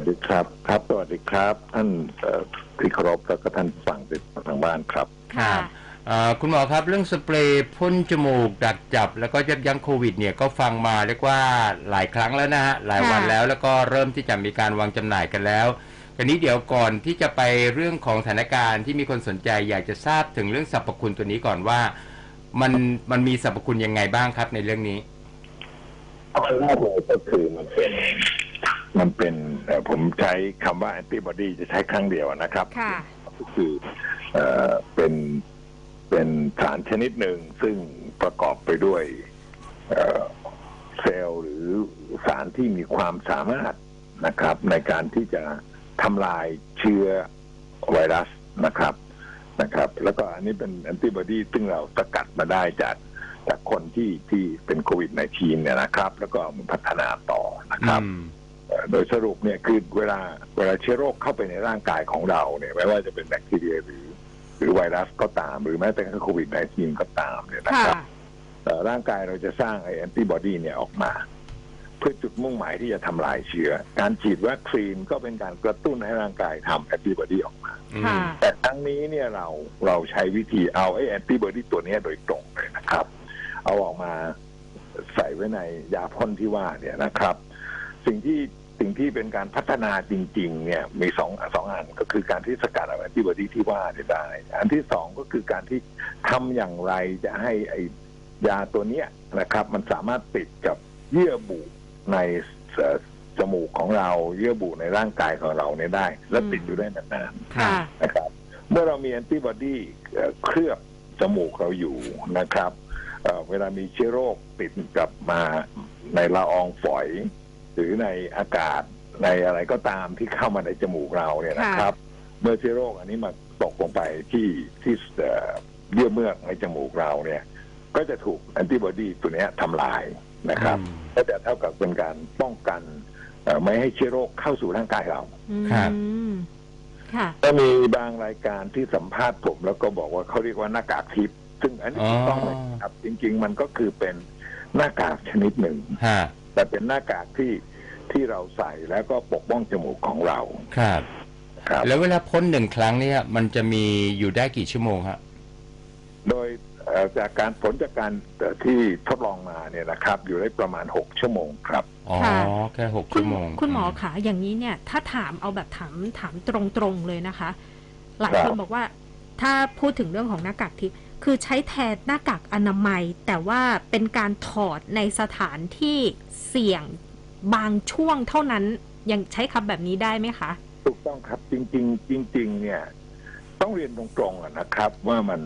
วัสดีครับ ครับ สวัสดีครับ ท่านเอ่อที่เคารพแล้วก็ท่านฟังติดทางบ้านครับค่ะอ่าคุณหมอครับเรื่องสเปรย์พ่นจมูกดักจับ แล้วก็ยับยั้งโควิดเนี่ยก็ฟังมาเรียกว่าหลายครั้งแล้วนะฮะหลายวันค่ะแล้วแล้วก็เริ่มที่จะมีการวางจำหน่ายกันแล้วทีนี้เดี๋ยวก่อนที่จะไปเรื่องของสถานการณ์ที่มีคนสนใจอยากจะทราบถึงเรื่องสรรพคุณตัวนี้ก่อนว่ามันมันมีสรรพคุณยังไงบ้างครับในเรื่องนี้อันแรกเลยก็คือมันเป็น มันเป็นเอ่อผมใช้คำว่าแอนติบอดีจะใช้ครั้งเดียวนะครับค่ะก็คือเอ่อเป็นเป็นสารชนิดหนึ่งซึ่งประกอบไปด้วยเอ่อเซลล์หรือสารที่มีความสามารถนะครับ ในการที่จะทำลายเชื้อไวรัสนะครับนะครับ แล้วก็อันนี้เป็นแอนติบอดีซึ่งเราสกัดมาได้จากจากคนที่ที่เป็นโควิด -19 เนี่ยนะครับ แล้วก็เอามาพัฒนาต่อนะครับอืมเอ่อ โดยสรุปเนี่ยคือเวลาเวลาเชื้อโรคเข้าไปในร่างกายของเราเนี่ยไม่ว่าจะเป็นแบคทีเรียหรือ หรือไวรัสก็ตาม หรือแม้แต่กระทั่งโควิด -19 ก็ตามเนี่ยนะค่ะครับเอ่อร่างกายเราจะสร้างไอแอนติบอดีเนี่ยออกมา เพื่อจุดมุ่งหมายที่จะทำลายเชื้อ การฉีดวัคซีนก็เป็นการกระตุ้นให้ร่างกายทำแอนติบอดีออกมาค่ะแต่ครั้งนี้เนี่ยเราเราใช้วิธีเอาไอ้แอนติบอดีตัวเนี้ยโดยตรงเลยนะครับ เอาออกมาใส่ไว้ในยาพ่นที่ว่าเนี่ยนะครับ สิ่งที่ สิ่งที่เป็นการพัฒนาจริง ๆ เนี่ยมีสองสองอันก็คือการที่สกัดเอาแอนติบอดีที่ว่าเนี่ยได้ อันที่สองก็คือการที่ทำอย่างไรจะให้ไอยาตัวเนี้ยนะครับ มันสามารถติดกับเยื่อบุในเอ่อจมูกของเราเยื่อบุในร่างกายของเราเนี่ยได้ และติดอยู่ได้นานๆค่ะนะครับ เมื่อเรามีแอนติบอดีเอ่อเคลือบจมูกเราอยู่นะครับเอ่อเวลามีเชื้อโรคติดกลับมาในละอองฝอยห รือในอากาศในอะไรก็ตามที่เข้ามาในจมูกเราเนี่ยนะครับ เมื่อเชื้อโรคอันนี้มาตกลงไปที่ที่เอ่อเยื่อเมือกในจมูกเราเนี่ย ก็จะถูกแอนติบอดีตัวเนี้ยทำลายนะครับอืมก็จะเท่ากับเป็นการป้องกันเอ่อไม่ให้เชื้อโรคเข้าสู่ร่างกายเราอืมครับค่ะก็มีบางรายการที่สัมภาษณ์ผมแล้วก็บอกว่าเขาเรียกว่าหน้ากากทิพย์ซึ่งอันนี้ถูกต้องเลยครับ จริง ๆ มันก็คือเป็นหน้ากากชนิดหนึ่งฮะแต่เป็นหน้ากากที่ ที่เราใส่แล้วก็ปกป้องจมูกของเรา ครับ ครับ แล้วเวลาพ่นหนึ่งครั้งเนี่ย มันจะมีอยู่ได้กี่ชั่วโมงฮะโดยเอ่อจากการผลจากการเอ่อที่ทดลองมาเนี่ยนะครับ อยู่ได้ประมาณหกชั่วโมงครับ อ๋อค่ะ แค่หกคุณชั่วโมงคุณหมอคะอย่างนี้เนี่ย ถ้าถามเอาแบบถามถามตรงๆเลยนะคะ หลายครับคนบอกว่า ถ้าพูดถึงเรื่องของหน้ากากทิพย์คือใช้แทนหน้ากากอนามัย แต่ว่าเป็นการถอดในสถานที่เสี่ยง บางช่วงเท่านั้นยังใช้คำแบบนี้ได้ไหมคะ ถูกต้องครับจริง ๆ จริง ๆ เนี่ย ต้องเรียนตรงๆอะนะครับ ว่ามัน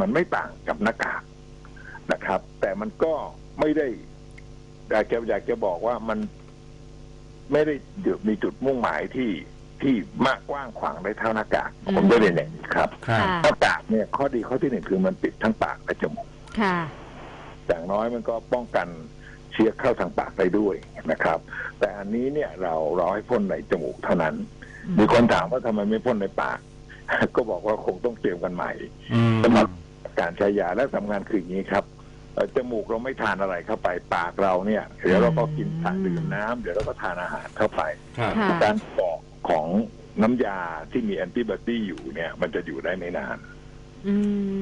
มันไม่ต่างกับหน้ากากนะครับ แต่มันก็ไม่ได้อยากจะอยากจะบอกว่ามันไม่ได้มีจุดมุ่งหมายที่ที่มากกว้างขวางได้เท่าหน้ากากอืมผมได้เรียนอย่างนี้ครับครับค่ะหน้ากากเนี่ยข้อดีข้อที่หนึ่งคือมันปิดทั้งปากและจมูกค่ะ อย่างน้อยมันก็ป้องกัน เชื้อเข้าทางปากได้ด้วยนะครับ แต่อันนี้เนี่ยเราเราให้พ่นในจมูกเท่านั้น มีคนถามว่าทำไมไม่พ่นในปาก ก็บอกว่าคงต้องเตรียมกันใหม่อืมสำหรับการใช้ยาและสำคัญคืออย่างนี้ครับเอ่อจมูกเราไม่ทานอะไรเข้าไปปากเราเนี่ย เดี๋ยวเราก็กินทานดื่มน้ำเดี๋ยวเราก็ทานอาหารเข้าไปครับค่ะการเกาะของน้ำยาที่มีแอนติบอดีอยู่เนี่ย มันจะอยู่ได้ไม่นานอื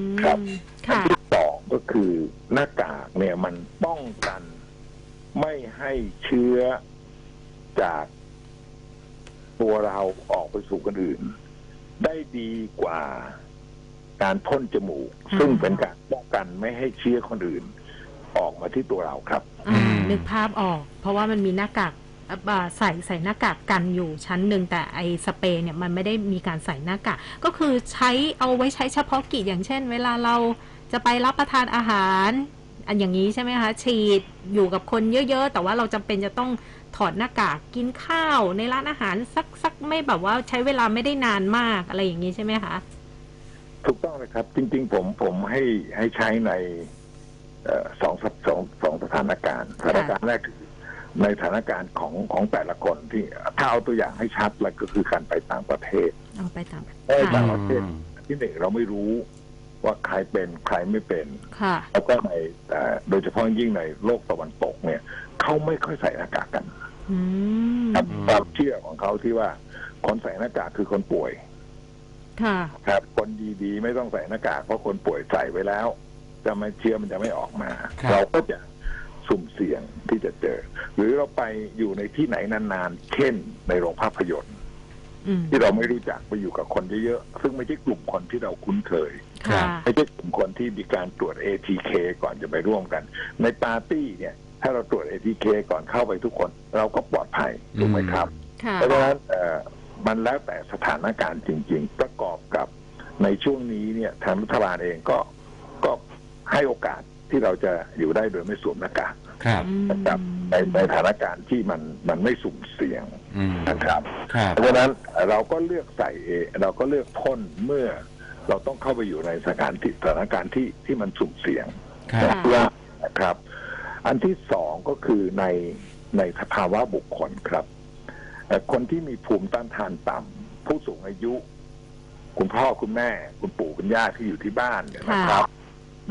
มครับอันค่ะที่สองก็คือหน้ากากเนี่ยมันป้องกัน ไม่ให้เชื้อจากตัวเราออกไปสู่คนอื่น ได้ดีกว่าการพ่นจมูกอ่าซึ่งเป็นการป้องกันไม่ให้เชื้อคนอื่น ออกมาที่ตัวเราครับอ่าอืมนึกภาพออก เพราะว่ามันมีหน้ากากอ่าใส่ใส่หน้ากากกันอยู่ชั้นหนึ่งแต่ไอสเปรย์เนี่ยมันไม่ได้มีการใส่หน้ากากก็คือใช้เอาไว้ใช้เฉพาะกิจอย่างเช่น เวลาเราจะไปรับประทานอาหาร อันอย่างนี้ใช่ไหมคะ ฉีดอยู่กับคนเยอะ ๆ แต่ว่าเราจำเป็นจะต้องถอดหน้ากากกินข้าวในร้านอาหารสักสักไม่แบบว่าใช้เวลาไม่ได้นานมากอะไรอย่างนี้ใช่ไหมคะถูกต้องเลยครับ จริง ๆ ผมผมให้ให้ใช้ในเอ่อสองสสองสองสถานการณ์สถานการณ์แรกคือในสถานการณ์ของของแต่ละคนที่ถ้าเอาตัวอย่างให้ชัดแล้วก็คือการไปต่างประเทศเอาไปตามเอ้ยค่ะต่างประเทศที่หนึ่งเราไม่รู้ ว่าใครเป็นใครไม่เป็น ค่ะ แล้วก็ในเอ่อโดยเฉพาะยิ่งในโลกตะวันตกเนี่ยเขาไม่ค่อยใส่หน้ากากกันออืมครับความเชื่อของเขาที่ว่าคนใส่หน้ากากคือคนป่วย ค่ะ ครับ คนดีๆ ไม่ต้องใส่หน้ากากเพราะคนป่วยใส่ไว้แล้ว จะไม่เชื้อมันจะไม่ออกมา ครับ เราก็จะสุ่มเสี่ยงที่จะเจอ หรือเราไปอยู่ในที่ไหนนานๆ เช่น ในโรงภาพยนตร์ อืมที่เราไม่รู้จักไปอยู่กับคนเยอะๆ ซึ่งไม่ใช่กลุ่มคนที่เราคุ้นเคย ค่ะไม่ใช่กลุ่มคนที่มีการตรวจ ATK ก่อนจะไปร่วมกัน ในปาร์ตี้เนี่ย ถ้าเราตรวจ ATK ก่อนเข้าไปทุกคน เราก็ปลอดภัยถูกไหมครับค่ะเพราะฉะนั้นเอ่อมันแล้วแต่สถานการณ์จริง ๆ ประกอบกับในช่วงนี้เนี่ยทางรัฐบาลเองก็ก็ให้โอกาสที่เราจะอยู่ได้โดยไม่สวมหน้ากากครับนะครับในในสถานการณ์ที่มันมันไม่สุ่มเสี่ยงอืมนะครับครับ เพราะฉะนั้นเราก็เลือกใส่เองเราก็เลือกพ่นเมื่อ เราต้องเข้าไปอยู่ในสถานที่สถานการณ์ที่ที่มันสุ่มเสี่ยงครับเพื่อนะครับ อันที่สองก็คือในในสภาวะบุคคลครับเอ่อคนที่มีภูมิต้านทานต่ำผู้สูงอายุ คุณพ่อคุณแม่ คุณปู่คุณย่าที่อยู่ที่บ้านเนี่ยนะครับ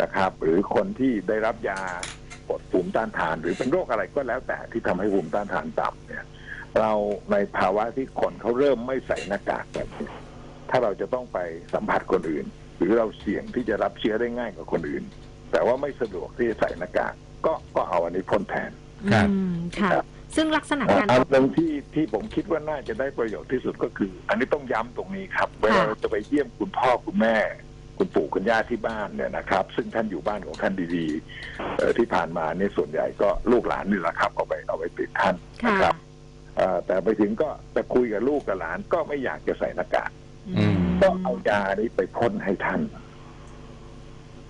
นะครับ หรือคนที่ได้รับยาปลดภูมิต้านทาน หรือเป็นโรคอะไรก็แล้วแต่ที่ทำให้ภูมิต้านทานต่ำเนี่ย เราในภาวะที่คนเขาเริ่มไม่ใส่หน้ากากแบบนี้ ถ้าเราจะต้องไปสัมผัสคนอื่น หรือเราเสี่ยงที่จะรับเชื้อได้ง่ายกว่าคนอื่น แต่ว่าไม่สะดวกที่จะใส่หน้ากากก็ก็เอาอันนี้พ่นแทนครับอืมค่ะครับซึ่งลักษณะเอ่อการอัอนอกหนึ่งที่ที่ผมคิดว่าน่าจะได้ประโยชน์ที่สุดก็คือ อันนี้ต้องย้ำตรงนี้ครับเวลาเราจะไปเยี่ยมคุณพ่อคุณแม่ คุณปู่คุณย่าที่บ้านเนี่ยนะครับ ซึ่งท่านอยู่บ้านของท่านดีๆเอ่อที่ผ่านมาเนี่ยส่วนใหญ่ก็ลูกหลานนี่แหละครับเอาไปเอาไปติดท่านค่ะนะครับเอ่อแต่ไปถึงก็จะคุยกับลูกกับหลานก็ไม่อยากจะใส่หน้ากาก อืมก็เอายานี้ไปพ่นให้ท่าน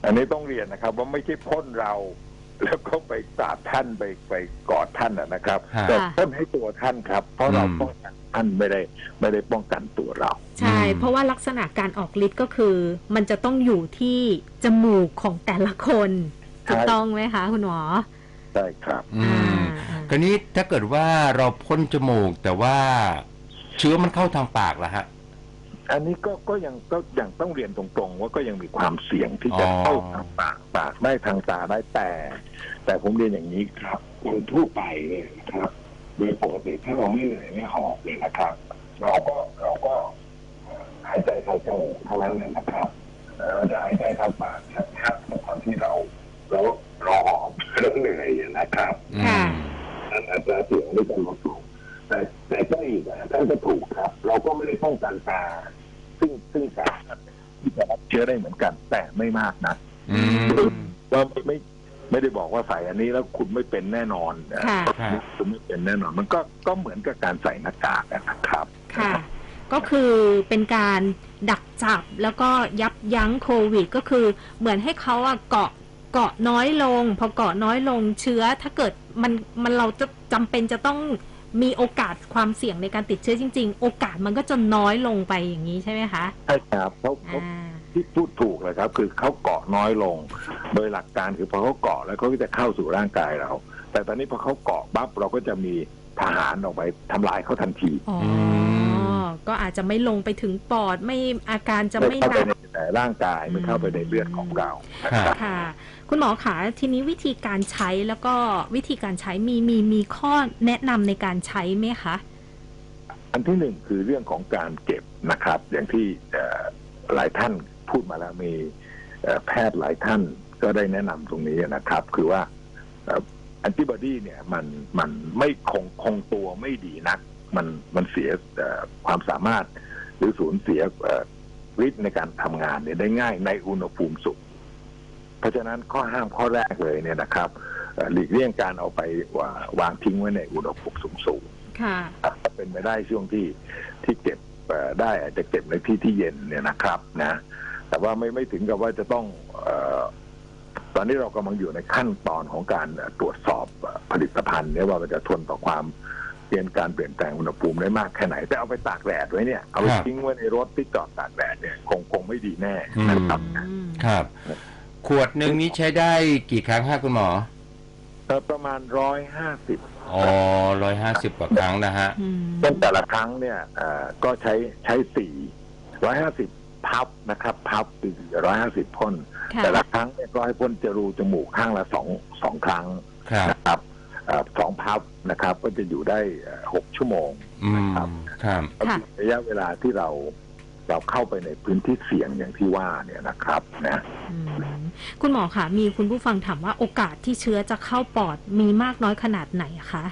อันนี้ต้องเรียนนะครับ ว่าไม่ใช่พ่นเรา แล้วก็ไปกราบท่านไปไปกอดท่านนะนะครับฮะ แต่พ่นให้ตัวท่านครับ เพราะเราอืม ป้องกันท่านไม่ได้ ไม่ได้ป้องกันตัวเรา ใช่ อืม เพราะว่าลักษณะการออกฤทธิ์ก็คือ มันจะต้องอยู่ที่จมูกของแต่ละคนถูกต้องไหมคะคุณหมอใช่ครับ อือ่ามอ่าคราวนี้ถ้าเกิดว่าเราพ่นจมูกแต่ว่าเชื้อมันเข้าทางปากล่ะฮะ อันนี้ก็ก็ยังก็ยังต้องเรียนตรงๆ ว่าก็ยังมีความเสี่ยงที่จะอ๋อเข้าทางปากปากได้ทางตาได้แต่ แต่ผมเรียนอย่างนี้ครับคนทั่วไปเนี่ยนะครับ โดยปกติถ้าเราไม่เหนื่อยไม่หอบเลยนะครับ เราก็เราก็หายใจทางจมูกเท่านั้นเลยนะครับเอ่อเราจะหายใจทางปากชัดๆตอนที่เราเราเราหอบเราเหนื่อยนะครับ อื ค่ะ ม นั้นอัตราเสี่ยงไม่จะลดลงแต่แต่ก็อีกนะท่านก็ถูกครับ เราก็ไม่ได้ป้องกันตา ซึ่งซึ่งสามารถที่จะรับเชื้อได้เหมือนกัน แต่ ไม่มากนะอืม ว่าไม่ไม่ไม่ได้บอกว่าใส่อันนี้แล้วคุณไม่เป็นแน่นอนนะค่ะ คุณไม่เป็นแน่นอน มันก็ก็เหมือนกับการใส่หน้ากากนะครับ ค่ะ ก็คือเป็นการดักจับแล้วก็ยับยั้งโควิด ก็คือเหมือนให้เขาอะเกาะเกาะน้อยลง พอเกาะน้อยลงเชื้อ ถ้าเกิดมันมันเราจะจำเป็นจะต้องมีโอกาสความเสี่ยงในการติดเชื้อจริง ๆ โอกาสมันก็จะน้อยลงไปอย่างนี้ใช่ไหมคะ ใช่ครับเขาเขาอ่า ที่พูดถูกเลยครับ คือเขาเกาะน้อยลง โดยหลักการคือพอเขาเกาะแล้วเขาก็จะเข้าสู่ร่างกายเรา แต่ตอนนี้พอเขาเกาะปั๊บเราก็จะมีทหารออกไปทำลายเขาทันทีอ๋อมก็อาจจะไม่ลงไปถึงปอดไม่อาการจะไม่ไม่เข้าหไปนักในร่างกายไม่เข้าไปในเลือดของเรานะครับค่ะ คุณหมอคะทีนี้วิธีการใช้แล้วก็วิธีการใช้มีมีมีข้อแนะนำในการใช้ไหมคะอันที่หนึ่งคือเรื่องของการเก็บนะครับ อย่างที่เอ่อหลายท่าน พูดมาแล้วมีเอ่อแพทย์หลายท่านก็ได้แนะนำตรงนี้นะครับ คือว่าแอนติบอดีเนี่ยมันมันไม่คงคงตัวไม่ดีนัก มันมันเสียเอ่อความสามารถหรือสูญเสียเอ่อฤทธิ์ในการทำงานเนี่ยได้ง่ายในอุณหภูมิสูงเพราะฉะนั้นข้อห้ามข้อแรกเลยเนี่ยนะครับเอ่อหลีกเลี่ยงการเอาไปวาวางทิ้งไว้ในอุณหภูมิสูงๆค่ะถ้าเป็นไปได้ช่วงที่ที่เก็บเอ่อได้อาจจะเก็บในที่ที่เย็นเนี่ยนะครับนะ แต่ว่าไม่ไม่ถึงกับว่าจะต้องเออตอนนี้เรากำลังอยู่ในขั้นตอนของการเอ่อตรวจสอบเอ่อผลิตภัณฑ์เนี่ยว่ามันจะทนต่อความเปลี่ยนการเปลี่ยนแปลงอุณหภูมิได้มากแค่ไหน แต่เอาไปตากแดดไว้เนี่ยเอาไปครับทิ้งไว้ในรถที่จอดตากแดดเนี่ยคงคงไม่ดีแน่อืมนะครับอืมครับ ขวดหนึ่งนี้ใช้ได้กี่ครั้งฮะคุณหมอเอ่อประมาณร้อยห้าสิบอ๋อร้อยห้าสิบกว่าครั้งนะฮะอืมซึ่งแต่ละครั้งเนี่ยเอ่อก็ใช้ใช้สี่ร้อยห้าสิบ พับนะครับ พับคือร้อยห้าสิบพ่น ค่ะ แต่ละครั้งเนี่ยก็ให้พ่นจรูจมูกข้างละสองสองครั้งครับนะครับเอ่อสองพับนะครับ ก็จะอยู่ได้เอ่อหกชั่วโมง อืมนะครับ ครับ ก็คือระยะเวลาที่เราเราเข้าไปในพื้นที่เสี่ยงอย่างที่ว่าเนี่ยนะครับนะ อืมคุณหมอคะมีคุณผู้ฟังถามว่าโอกาสที่เชื้อจะเข้าปอดมีมากน้อยขนาดไหนคะ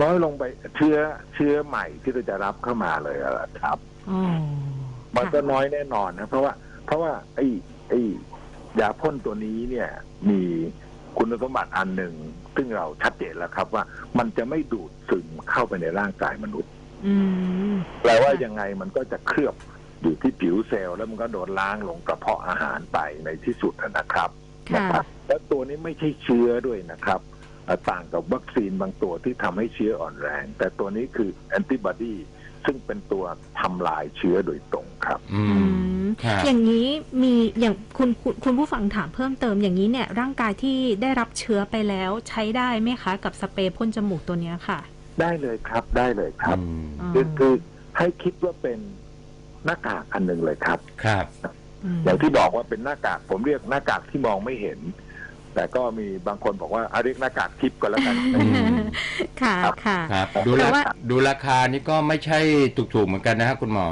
น้อยลงไปเชื้อเชื้อใหม่ที่เราจะรับเข้ามาเลยอะครับ อ๋อ มันก็ค่ะน้อยแน่นอนนะเพราะว่าเพราะว่าไอ้ไอ้ยาพ่นตัวนี้เนี่ยมีคุณสมบัติอันหนึ่ง ซึ่งเราชัดเจนแล้วครับว่ามันจะไม่ดูดซึมเข้าไปในร่างกายมนุษย์อืมแปลว่ายังไงมันก็จะเคลือบอยู่ที่ผิวเซลล์แล้วมันก็โดนล้างลงกระเพาะอาหารไปในที่สุดนะครับค่ะนะครับแล้วตัวนี้ไม่ใช่เชื้อด้วยนะครับเอ่อต่างกับวัคซีนบางตัวที่ทำให้เชื้ออ่อนแรง แต่ตัวนี้คือแอนติบอดี ซึ่งเป็นตัวทำลายเชื้อโดยตรงครับ อือืม มครับ อย่างนี้มีอย่างคุณคุณคุณผู้ฟังถามเพิ่มเติมอย่างนี้เนี่ยร่างกายที่ได้รับเชื้อไปแล้วใช้ได้ไหมคะ กับสเปรย์พ่นจมูกตัวเนี้ยค่ะได้เลยครับได้เลยครับ อืมอืมคือคือให้คิดว่าเป็นหน้ากากอันหนึ่งเลยครับ ครับ มอย่างที่บอกว่าเป็นหน้ากากผมเรียกหน้ากากที่มองไม่เห็น แต่ก็มีบางคนบอกว่าอาเรียกหน้ากากทิพย์ก็แล้วกันอืมค่ะครับค่ะ ครับดูแต่ราว่าคาดูราคานี่ก็ไม่ใช่ถูกๆเหมือนกันนะฮะคุณหมอ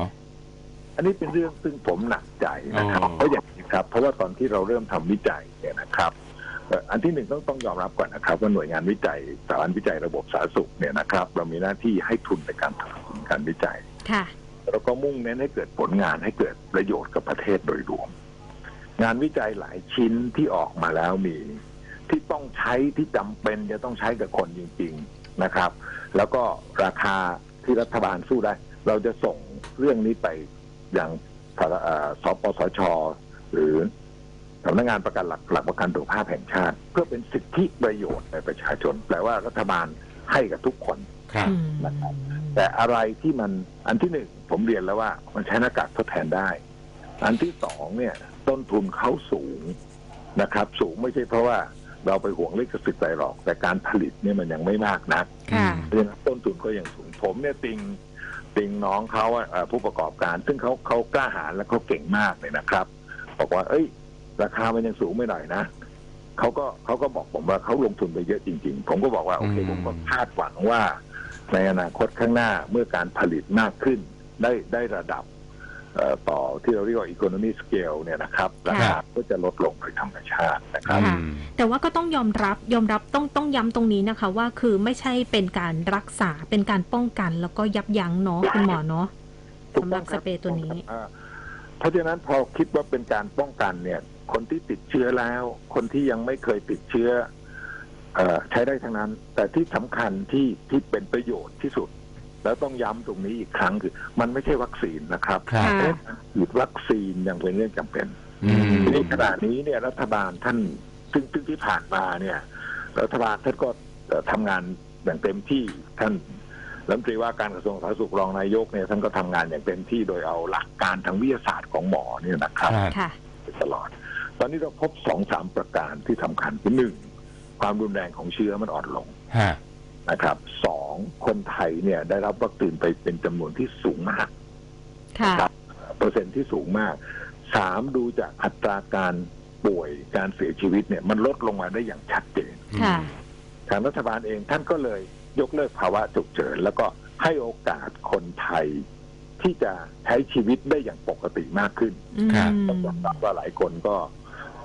อันนี้เป็นเรื่องซึ่งผมหนักใจนะครับอ๋อเพราะอย่างนี้ครับ เพราะว่าตอนที่เราเริ่มทำวิจัยเนี่ยนะครับเอ่ออันที่หนึ่งต้องต้องยอมรับก่อนนะครับ ว่าหน่วยงานวิจัยสถาบันวิจัยระบบสาธารณสุขเนี่ยนะครับ เรามีหน้าที่ให้ทุนในการทำการวิจัยค่ะแล้วก็มุ่งเน้นให้เกิดผลงานให้เกิดประโยชน์กับประเทศโดยรวม งานวิจัยหลายชิ้นที่ออกมาแล้วมี ที่ต้องใช้ที่จำเป็นจะต้องใช้กับคนจริง ๆนะครับ แล้วก็ราคาที่รัฐบาลสู้ได้ เราจะส่งเรื่องนี้ไปยังพรเอ่อสปสช หรือสำนักงานประกันหลักหลักประกันสุขภาพแห่งชาติ เพื่อเป็นสิทธิประโยชน์ในประชาชน แปลว่ารัฐบาลให้กับทุกคนครับอืมนะครับแต่อะไรที่มันอันที่หนึ่งผมเรียนแล้วว่ามันใช้หน้ากากทดแทนได้ อันที่สองเนี่ย ต้นทุนเขาสูงนะครับ สูงไม่ใช่เพราะว่าเราไปห่วงลิขสิทธิ์อะไรหรอก แต่การผลิตเนี่ยมันยังไม่มากนักค่ะเพราะฉะนั้นต้นทุนก็ยังสูงผมเนี่ยติงติงน้องเขาอะเอ่อผู้ประกอบการ ซึ่งเขาเขากล้าหาญและเขาเก่งมากเลยนะครับ บอกว่า เอ้ย ราคามันยังสูงไม่หน่อยนะเขาก็เขาก็บอกผมว่าเขาลงทุนไปเยอะจริง ๆ ผมก็บอกว่าโอเคอืมผมก็คาดหวังว่า ในอนาคตข้างหน้าเมื่อการผลิตมากขึ้น ได้ได้ระดับเอ่อ ต่อที่เราเรียกว่า economy scale เนี่ยนะครับราคาก็จะลดลงโดยธรรมชาตินะครับค่ะอืมแต่ว่าก็ต้องยอมรับยอมรับต้องต้องย้ำตรงนี้นะคะ ว่าคือไม่ใช่เป็นการรักษาเป็นการป้องกันแล้วก็ยับยั้งเนาะคุณหมอเนาะถูกสำหต้รัอบงคสเปรย์ตัวนี้อ่าเพราะฉะนั้นพอคิดว่าเป็นการป้องกันเนี่ย คนที่ติดเชื้อแล้ว คนที่ยังไม่เคยติดเชื้อเอ่อใช้ได้ทั้งนั้น แต่ที่สำคัญที่ที่เป็นประโยชน์ที่สุด แล้วต้องย้ำตรงนี้อีกครั้งคือ มันไม่ใช่วัคซีนนะครับครับค่ะเอ๊ะฉีดวัคซีนยังเป็นเรื่องจำเป็นอืมทีนี้ขณะนี้เนี่ยรัฐบาลท่านซึ่งซึ่งที่ผ่านมาเนี่ย รัฐบาลท่านก็เอ่อทำงานอย่างเต็มที่ท่านรัฐมนตรีว่าการกระทรวงสาธารณสุขรองนายกเนี่ยท่านก็ทำงานอย่างเต็มที่โดยเอาหลักการทางวิทยาศาสตร์ของหมอเนี่ยนะครับครับค่ะไปตลอด ตอนนี้เราพบสองสามประการที่สำคัญคือหนึ่งความรุนแรงของเชื้อมันอ่อนลงฮะ นะครับสองคนไทยเนี่ยได้รับวัคซีนไปเป็นจำนวนที่สูงมากค่ะครับเปอร์เซ็นต์ที่สูงมากสามดูจากอัตราการป่วยการเสียชีวิตเนี่ยมันลดลงมาได้อย่างชัดเจน ค่ะ ทางรัฐบาลเองท่านก็เลยยกเลิกภาวะฉุกเฉิน แล้วก็ให้โอกาสคนไทยที่จะใช้ชีวิตได้อย่างปกติมากขึ้นอืมครับต้องยอมรับว่าหลายคนก็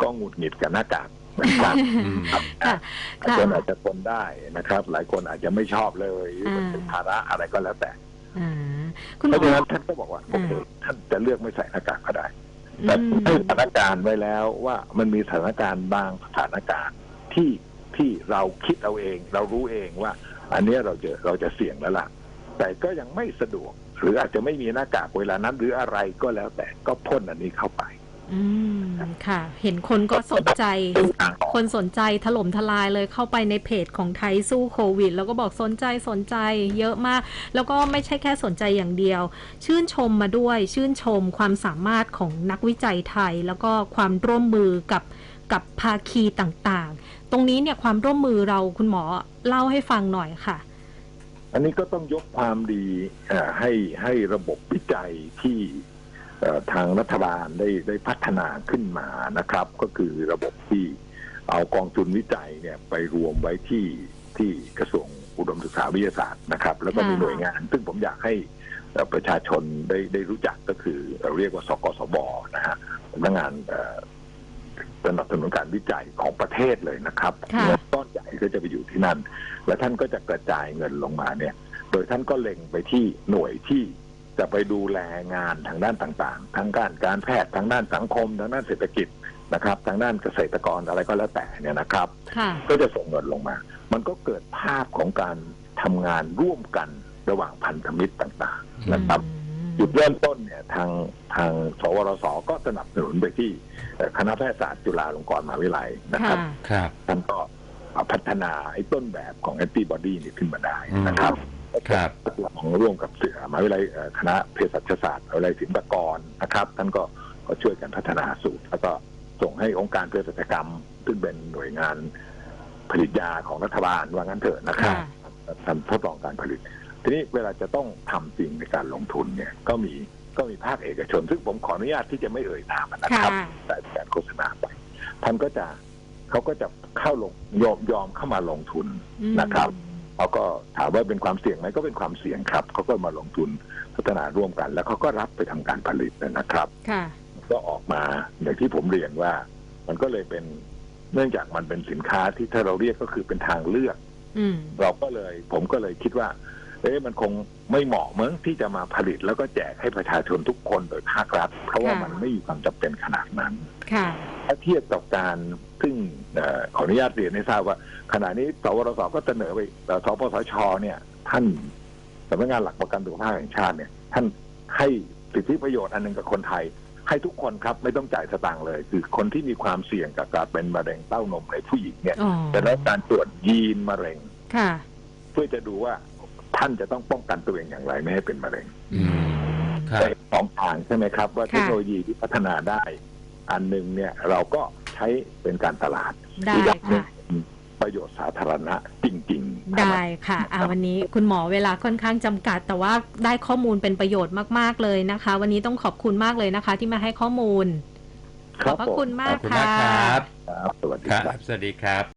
ก็หงุดหงิดกับหน้ากาก เหมือนกันอืมครับค่ะหลายคนอาจจะทนได้นะครับ หลายคนอาจจะไม่ชอบเลยหรือมันอ่าเป็นภาระอะไรก็แล้วแต่อ่าคุณหเพมอราะฉะนั้นท่านก็บอกว่าโอเคอ่าท่านจะเลือกไม่ใส่หน้ากากก็ได้แต่อืมให้สถานการณ์ไว้แล้วว่ามันมีสถานการณ์บางสถานการณ์ที่ที่เราคิดเอาเอง เรารู้เองว่า อันเนี้ยเราจะเราจะเสี่ยงแล้วล่ะ แต่ก็ยังไม่สะดวก หรืออาจจะไม่มีหน้ากากเวลานั้น หรืออะไรก็แล้วแต่ก็พ่นอันนี้เข้าไป อืมค่ะ เห็นคนก็สนใจเป็นทางออกคนสนใจถล่มทลายเลยเข้าไปในเพจของไทยสู้โควิด แล้วก็บอกสนใจสนใจเยอะมาก แล้วก็ไม่ใช่แค่สนใจอย่างเดียว ชื่นชมมาด้วย ชื่นชมความสามารถของนักวิจัยไทย แล้วก็ความร่วมมือกับกับภาคีต่างๆ ตรงนี้เนี่ยความร่วมมือเราคุณหมอเล่าให้ฟังหน่อยค่ะ อันนี้ก็ต้องยกความดีเอ่อให้ให้ระบบวิจัยที่เอ่อ ทางรัฐบาลได้ได้พัฒนาขึ้นมานะครับ ก็คือระบบที่เอากองทุนวิจัยเนี่ยไปรวมไว้ที่ที่กระทรวงอุดมศึกษาวิทยาศาสตร์นะครับ แล้วก็มีค่ะหน่วยงาน ซึ่งผมอยากให้เอ่อประชาชนได้ได้รู้จักก็คือเราเรียกว่าสกสบนะฮะสำนักงานเอ่อสนับสนุนการวิจัยของประเทศเลยนะครับค่ะเงินก้อนใหญ่ก็จะไปอยู่ที่นั่น และท่านก็จะกระจายเงินลงมาเนี่ย โดยท่านก็เล็งไปที่หน่วยที่ จะไปดูแลงานทางด้านต่างๆทางการการแพทย์ทางด้านสังคมทางด้านเศรษฐกิจนะครับ ทางด้านเกษตรกรอะไรก็แล้วแต่เนี่ยนะครับค่ะก็จะส่งเงินลงมา มันก็เกิดภาพของการทำงานร่วมกันระหว่างพันธมิตรต่างๆนะครับจุดเริ่มต้นเนี่ยทางทางสวรสก็สนับสนุนไปที่เอ่อคณะแพทยศาสตร์จุฬาลงกรณ์มหาวิทยาลัยนะครับครับท่านก็พัฒนาไอ้ต้นแบบของแอนติบอดีนี่ขึ้นมาได้นะครับ ครับของร่วมกับเสือมหาวิทยาลัยเอ่อคณะเภสัชศาสตร์มหาวิทยาลัยศิลปากรนะครับ ท่านก็ก็ช่วยกันพัฒนาสูตร แล้วก็ส่งให้องค์การเภสัชกรรม ซึ่งเป็นหน่วยงานผลิตยาของรัฐบาลว่างั้นเถอะนะครับค่ะทำทดลองการผลิต ทีนี้เวลาจะต้องทำจริงในการลงทุนเนี่ยก็มีก็มีภาคเอกชน ซึ่งผมขออนุญาตที่จะไม่เอ่ยนามนะคค่ะรับ แต่การโฆษณาไปท่านก็จะเขาก็จะเข้าลงยอมยอมเข้ามาลงทุนอืมนะครับ เขาก็ถามว่าเป็นความเสี่ยงไหมก็เป็นความเสี่ยงครับเขาก็มาลงทุนพัฒนาร่วมกัน แล้วเขาก็รับไปทำการผลิตนะครับค่ะก็ออกมาอย่างที่ผมเรียนว่า มันก็เลยเป็นเนื่องจากมันเป็นสินค้าที่ถ้าเราเรียกก็คือเป็นทางเลือกอืมเราก็เลย ผมก็เลยคิดว่า เอ๊ะมันคงไม่เหมาะเมืองที่จะมาผลิตแล้วก็แจกให้ประชาชนทุกคนโดยภาครัฐ เพราะว่าค่ะมันไม่มีความจำเป็นขนาดนั้นค่ะถ้าเทียบกับการซึ่งเอ่อขออนุญาตเรียนให้ทราบว่า ขณะนี้สวรสก็เสนอไปเอ่อสปสชเนี่ย ท่านสำนักงานหลักประกันสุขภาพแห่งชาติเนี่ย ท่านให้สิทธิประโยชน์อันหนึ่งกับคนไทย ให้ทุกคนครับไม่ต้องจ่ายสตางค์เลย คือคนที่มีความเสี่ยงกับการเป็นมะเร็งเต้านมในผู้หญิงเนี่ยอ๋อจะได้การตรวจยีนมะเร็งค่ะ เพื่อจะดูว่า ท่านจะต้องป้องกันตัวเองอย่างไรไม่ให้เป็นมะเร็งอืมครับแต่สองทางใช่ไหมครับ ว่าค่ะ เทคโนโลยีที่พัฒนาได้ อันหนึ่งเนี่ยเราก็ใช้เป็นการตลาดได้อีกอย่างหนึ่งค่ะเป็นประโยชน์สาธารณะจริงๆได้ค่ะอ่าวันนี้คุณหมอเวลาค่อนข้างจำกัด แต่ว่าได้ข้อมูลเป็นประโยชน์มาก ๆ เลยนะคะ วันนี้ต้องขอบคุณมากเลยนะคะ ที่มาให้ข้อมูล ขอบพระคุณมากขอบคุณมากครับ ครับ สวัสดีครัครับ บ สวัสดีครับ